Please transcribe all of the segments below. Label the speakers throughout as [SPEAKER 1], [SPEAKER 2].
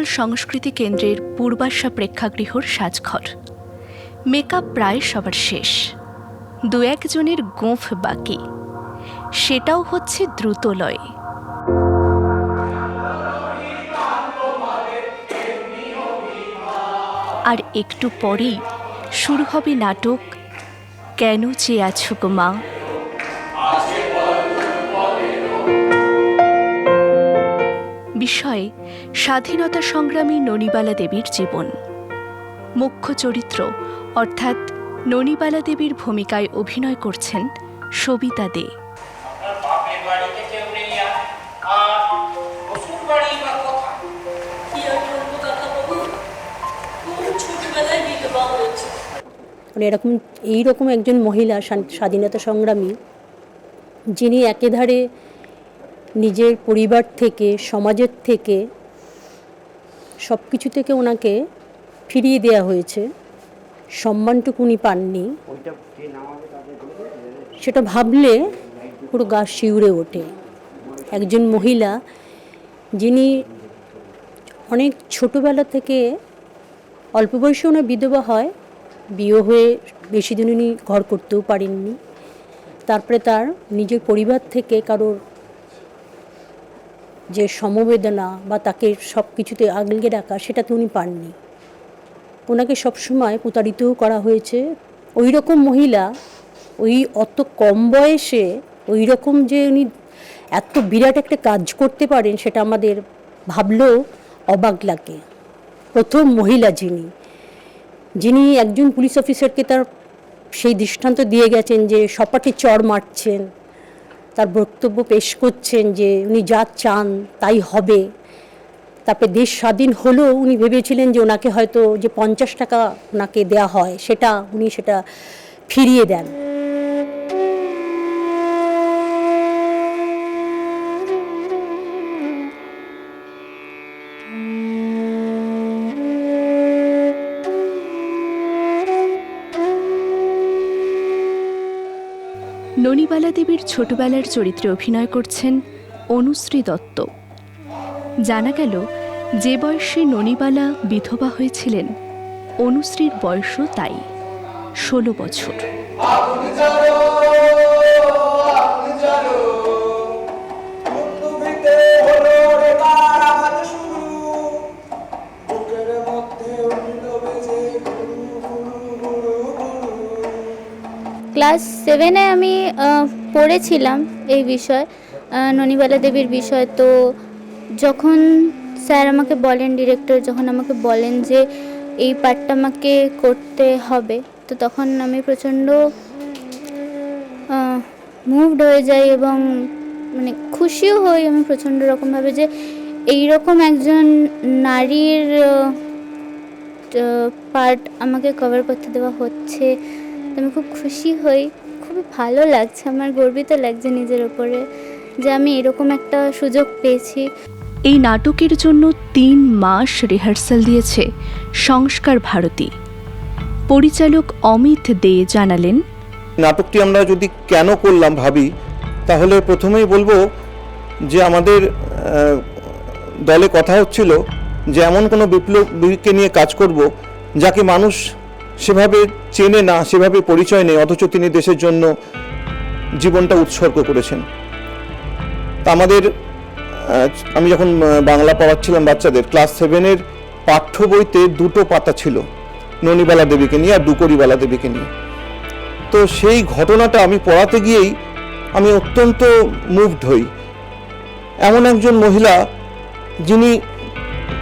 [SPEAKER 1] পূর্বাঞ্চল সংস্কৃতি কেন্দ্রের পূর্বাশা প্রেক্ষাগৃহর সাজঘর। মেকআপ প্রায় সবার শেষ। দু একজনের গোঁফ বাকি। সেটাও হচ্ছে দ্রুত লয়ে আর একটু পরেই শুরু হবে নাটক, কেন চেয়ে আছো গো মা? বিষয়ে স্বাধীনতা সংগ্রামী ননীবালা দেবীর জীবন। মুখ্য চরিত্র অর্থাৎ ননীবালা দেবীর ভূমিকায় অভিনয় করছেন সবিতা দে।
[SPEAKER 2] মানে এরকম এইরকম একজন মহিলা স্বাধীনতা সংগ্রামী যিনি একেধারে নিজের পরিবার থেকে সমাজের থেকে সব কিছু থেকে ওনাকে ফিরিয়ে দেওয়া হয়েছে। সম্মানটুকু উনি পাননি। সেটা ভাবলে পুরো গা শিউরে ওঠে। একজন মহিলা যিনি অনেক ছোটোবেলা থেকে অল্প বয়সে ওনার বিধবা হয় বিয়ে হয়ে বেশি দিন উনি ঘর করতেও পারেননি। তারপরে তার নিজের পরিবার থেকে কারোর যে সমবেদনা বা তাকে সব কিছুতে আগলে রাখা সেটা তো উনি পাননি। ওনাকে সবসময় প্রতারিতও করা হয়েছে। ওই রকম মহিলা, ওই অত কম বয়সে ওই রকম যে উনি এত বিরাট একটা কাজ করতে পারেন, সেটা আমাদের ভাবলেও অবাক লাগে। প্রথম মহিলা যিনি যিনি একজন পুলিশ অফিসারকে তার সেই দৃষ্টান্ত দিয়ে গেছেন যে সপাটে চড় মারছেন। তার বক্তব্য পেশ করছেন যে উনি যা চান তাই হবে। তারপরে দেশ স্বাধীন হলেও উনি ভেবেছিলেন যে ওনাকে হয়তো যে পঞ্চাশ টাকা ওনাকে দেয়া হয়, সেটা উনি সেটা ফিরিয়ে দেন।
[SPEAKER 1] ননিবালা দেবীর ছোটবেলার চরিত্রে অভিনয় করছেন অনুশ্রী দত্ত। জানা গেল, যে বয়সে ননীবালা বিধবা হয়েছিলেন, অনুশ্রীর বয়সও তাই, ষোলো বছর।
[SPEAKER 3] ক্লাস সেভেনে আমি পড়েছিলাম এই বিষয়। ননীবালা দেবীর বিষয়। তো যখন স্যার আমাকে বলেন, ডিরেক্টর যখন আমাকে বলেন যে এই পার্টটা আমাকে করতে হবে, তো তখন আমি প্রচণ্ড মুভড হয়ে যাই এবং মানে খুশিও হই আমি প্রচণ্ড রকমভাবে যে এই রকম একজন নারীর পার্ট আমাকে কভার করতে দেওয়া হচ্ছে। তো আমি খুব খুশি হই। খুবই ভালো লাগছে আমার গর্বিত লাগছে নিজের ওপরে যে আমি এরকম একটা সুযোগ পেয়েছি।
[SPEAKER 1] এই নাটকের জন্য তিন মাস রিহার্সাল দিয়েছে সংস্কার ভারতী। পরিচালক অমিত দে জানালেন
[SPEAKER 4] নাটকটি আমরা যদি কেন করলাম ভাবি তাহলে প্রথমেই বলব যে আমাদের দলে কথা হচ্ছিল যে এমন কোনো বিপ্লবীকে নিয়ে কাজ করব যাকে মানুষ সেভাবে চেনে না, সেভাবে পরিচয় নেই, অথচ তিনি দেশের জন্য জীবনটা উৎসর্গ করেছেন। আমাদের আমি যখন বাংলা পড়াচ্ছিলাম বাচ্চাদের, ক্লাস সেভেনের পাঠ্য বইতে দুটো পাতা ছিল, ননিবালা দেবীকে নিয়ে আর ডুকরিবালা দেবীকে নিয়ে। তো সেই ঘটনাটা আমি পড়াতে গিয়েই আমি অত্যন্ত মুভড হই। এমন একজন মহিলা যিনি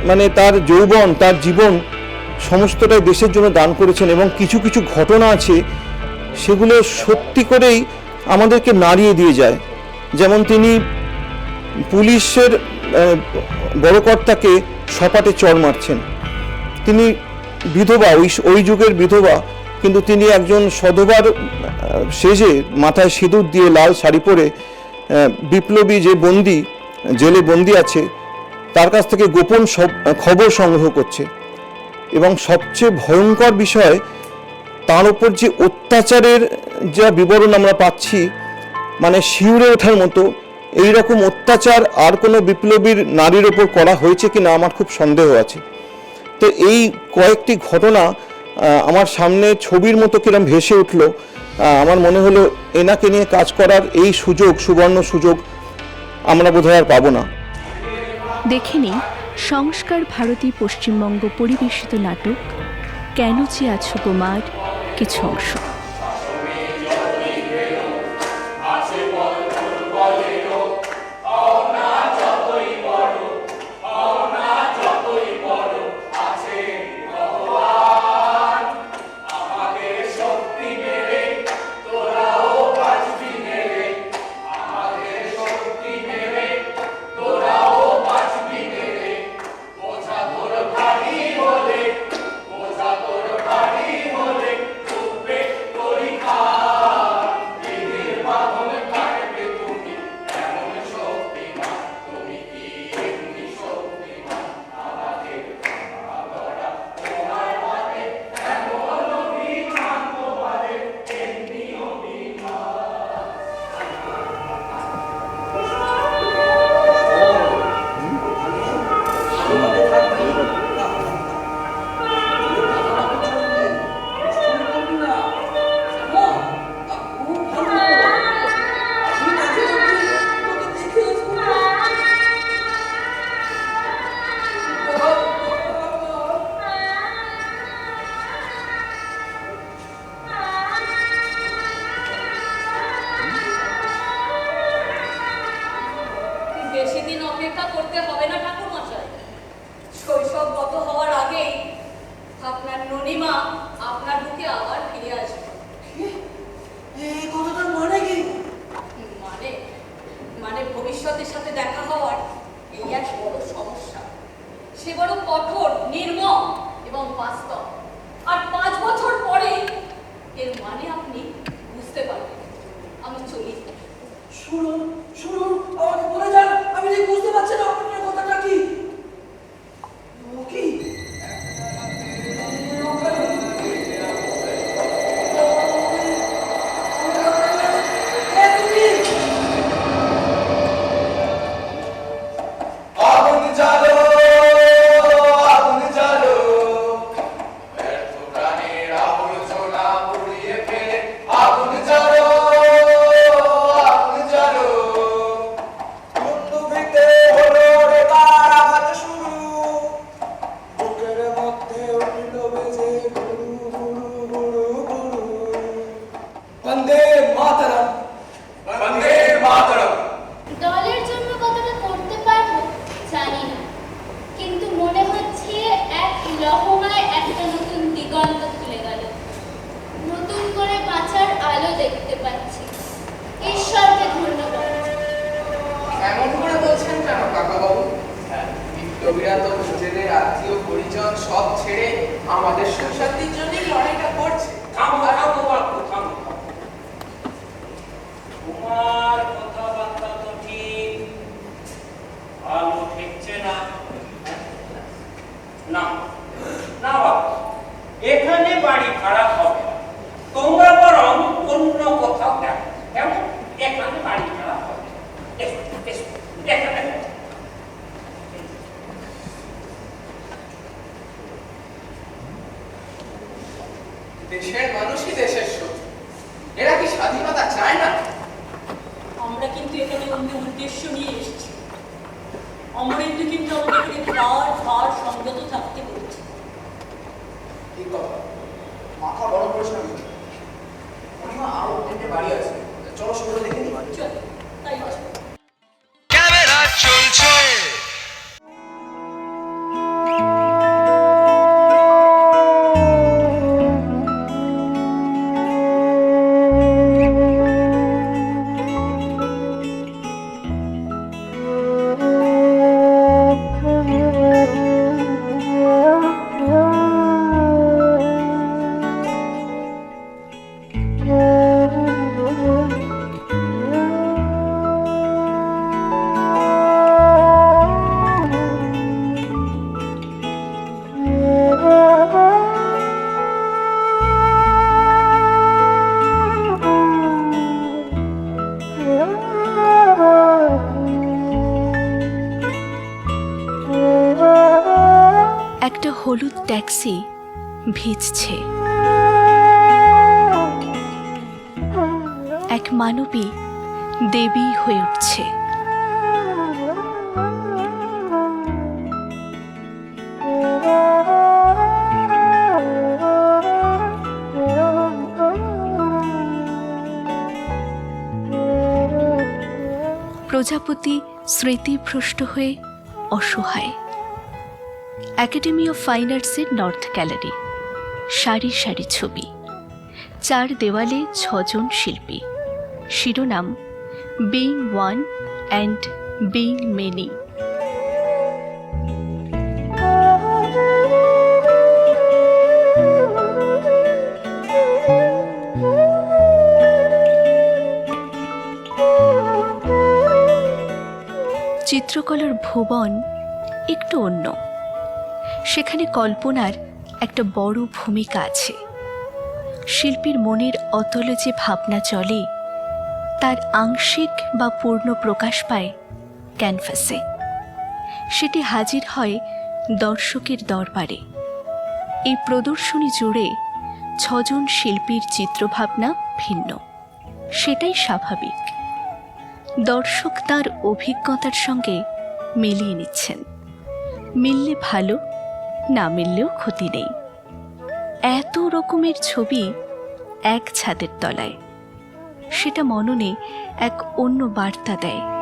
[SPEAKER 4] মানে তার যৌবন, তার জীবন সমস্তটাই দেশের জন্য দান করেছেন এবং কিছু কিছু ঘটনা আছে সেগুলো সত্যি করেই আমাদেরকে নাড়িয়ে দিয়ে যায়। যেমন তিনি পুলিশের আহ, বড় কর্তাকে সপাটে চড় মারছেন। তিনি বিধবা ওই ওই যুগের বিধবা কিন্তু তিনি একজন সধবার সেজে মাথায় সিঁদুর দিয়ে লাল শাড়ি পরে বিপ্লবী যে বন্দি জেলে বন্দি আছে তার কাছ থেকে গোপন খবর সংগ্রহ করছে। এবং সবচেয়ে ভয়ঙ্কর বিষয়, তার উপর যে অত্যাচারের যা বিবরণ আমরা পাচ্ছি মানে শিউরে ওঠার মতো এই রকম অত্যাচার আর কোনো বিপ্লবীর নারীর ওপর করা হয়েছে কিনা আমার খুব সন্দেহ আছে। তো এই কয়েকটি ঘটনা আমার সামনে ছবির মতো কিরম ভেসে উঠল আমার মনে হলো এনাকে নিয়ে কাজ করার এই সুযোগ, সুবর্ণ সুযোগ আমরা বোধহয় আর পাবো না।
[SPEAKER 1] দেখেনি সংস্কার ভারতী পশ্চিমবঙ্গ পরিবেশিত নাটক কেন যে আছো কুমার কিছু অংশ।
[SPEAKER 5] বেশি দিন অপেক্ষা করতে হবে না ঠাকুর মশাই শৈশবগত হওয়ার আগেই আপনার ননিমা আপনার বুকে আবার ফিরে আসবে।
[SPEAKER 6] এই কথাটার মানে কি?
[SPEAKER 5] মানে মানে ভবিষ্যতের সাথে দেখা হওয়ার এই এক বড় সমস্যা। সে বড় কঠোর নির্মম এবং বাস্তব। আর পাঁচ বছর পরে এর মানে আপনি বুঝতে পারবেন। আমি চলি।
[SPEAKER 6] শুনুন শুনুন আমাকে ঠিক বুঝতে পারছেন না
[SPEAKER 7] আত্মীয় পরিজন সব ছেড়ে আমাদের সুশান্তির জন্যই লড়াইটা করছে
[SPEAKER 8] থামো থামো বাপু থামো তোমার কথাবার্তা তো ঠিক ভালো ঠেকছে না না না বাবু এখানে বাড়ি ভাড়া হবে না। তোমরা বরং অন্য কোথাও দেখো কেমন এখানে বাড়ি ভাড়া হবে না। এসো, এসো, এখানে বসো।
[SPEAKER 7] দেশের মানুষই দেশের শত্রু এরা কি স্বাধীনতা চায় না
[SPEAKER 5] আমরা কিন্তু এখানে অন্য উদ্দেশ্য নিয়ে এসেছি অমরেন্দ্র কিন্তু আমাদেরকে বার বার সংযত থাকতে বলছে
[SPEAKER 7] কি কথা। মাথা বড় করেছিলাম। আরও তিনটে বাড়ি আছে। চলো সেগুলো দেখে
[SPEAKER 1] একটা হলুদ ট্যাক্সি ভিজছে। এক মানবী দেবী হয়ে উঠছে। প্রজাপতি স্মৃতিভ্রষ্ট হয়ে অসহায়। একাডেমি অফ ফাইন আর্টসের নর্থ গ্যালারি সারি সারি ছবি। চার দেওয়ালে ছজন শিল্পী। শিরোনাম being one and being many চিত্রকলার ভুবন একটু অন্য। সেখানে কল্পনার একটা বড় ভূমিকা আছে। শিল্পীর মনের অতলে যে ভাবনা চলে, তার আংশিক বা পূর্ণ প্রকাশ পায় ক্যানভাসে। সেটি হাজির হয় দর্শকের দরবারে। এই প্রদর্শনী জুড়ে ছজন শিল্পীর চিত্রভাবনা ভিন্ন। সেটাই স্বাভাবিক। দর্শক তার অভিজ্ঞতার সঙ্গে মিলিয়ে নিচ্ছেন। মিললে ভালো না মিললেও ক্ষতি নেই। এত রকমের ছবি এক ছাদের তলায়। সেটা মননে এক অন্য বার্তা দেয়।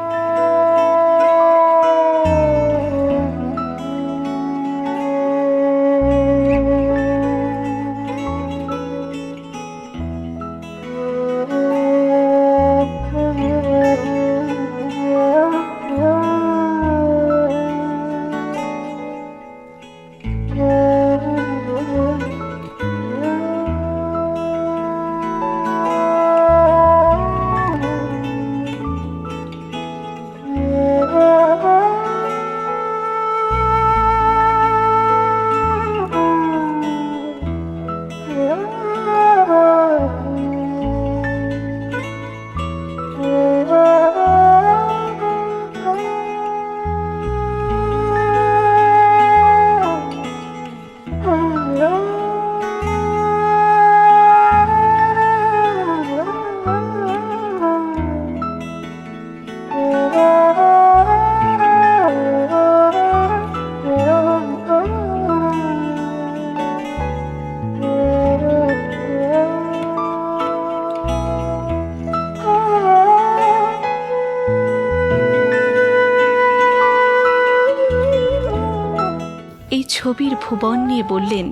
[SPEAKER 1] ছবির ভুবন নিয়ে বললেন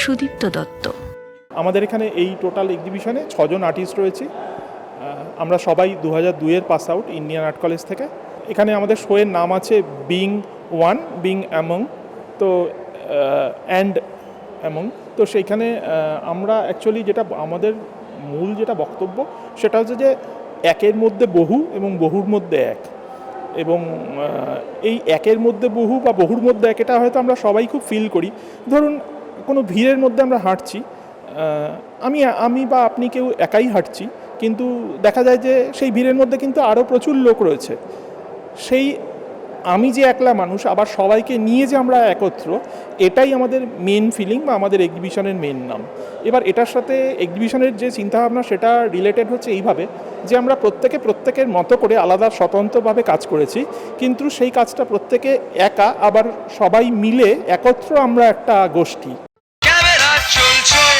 [SPEAKER 1] সুদীপ্ত দত্ত।
[SPEAKER 9] আমাদের এখানে এই টোটাল এক্সিবিশনে ছজন আর্টিস্ট রয়েছে। আমরা সবাই দু হাজার দুইয়ের pass out Indian art college থেকে। এখানে আমাদের শোয়ের নাম আছে being one being among two and among two সেইখানে আমরা অ্যাকচুয়ালি যেটা আমাদের মূল যেটা বক্তব্য, সেটা হচ্ছে যে একের মধ্যে বহু এবং বহুর মধ্যে এক। এবং এই একের মধ্যে বহু বা বহুর মধ্যে এক এটা হয়তো আমরা সবাই খুব ফিল করি। ধরুন, কোনো ভিড়ের মধ্যে আমরা হাঁটছি আমি আমি বা আপনি কেউ একাই হাঁটছি, কিন্তু দেখা যায় যে সেই ভিড়ের মধ্যে কিন্তু আরও প্রচুর লোক রয়েছে। সেই আমি যে একলা মানুষ, আবার সবাইকে নিয়ে যে আমরা একত্র, এটাই আমাদের মেন ফিলিং বা আমাদের এক্সিবিশনের মেন নাম। এবার এটার সাথে এক্সিবিশনের যে চিন্তাভাবনা, সেটা রিলেটেড হচ্ছে এইভাবে যে আমরা প্রত্যেকে প্রত্যেকের মতো করে আলাদা স্বতন্ত্রভাবে কাজ করেছি, কিন্তু সেই কাজটা প্রত্যেকে একা, আবার সবাই মিলে একত্র আমরা একটা গোষ্ঠী।
[SPEAKER 10] চলছে